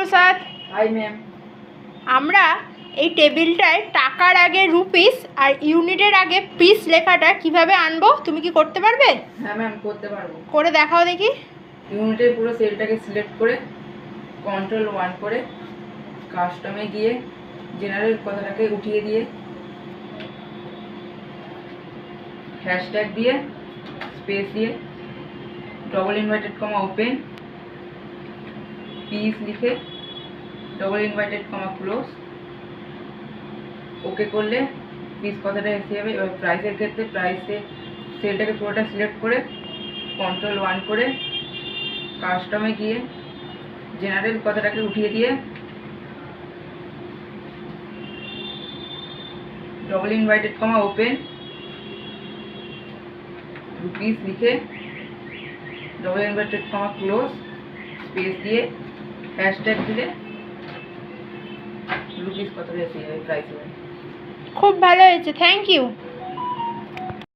প্রসাদ। Hi ma'am আমরা এই টেবিলটায় টাকার আগে রুপিস আর ইউনিটের আগে পিস লেখাটা কীভাবে আনব তুমি কি করতে পারবে? হ্যাঁ ম্যাম করতে পারব। করে দেখাও দেখি। ইউনিটের পুরো সেলটাকে সিলেক্ট করে কন্ট্রোল ওয়ান করে কাস্টমে গিয়ে জেনারেল কথাটাকে উঠিয়ে দিয়ে হ্যাশট্যাগ দিয়ে স্পেস দিয়ে double inverted comma open piece লিখে double inverted comma close okay করলে পিস কথাটা এসে যাবে। এবার প্রাইসের ক্ষেত্রে প্রাইসে সেলটাকে পুরোটা সিলেক্ট করে কন্ট্রোল ওয়ান করে কাস্টমে গিয়ে জেনারেল কথাটাকে উঠিয়ে দিয়ে double inverted comma open rupees লিখে double inverted comma close space দিয়ে কত প্রাইস খুব ভালো হয়েছে থ্যাংক ইউ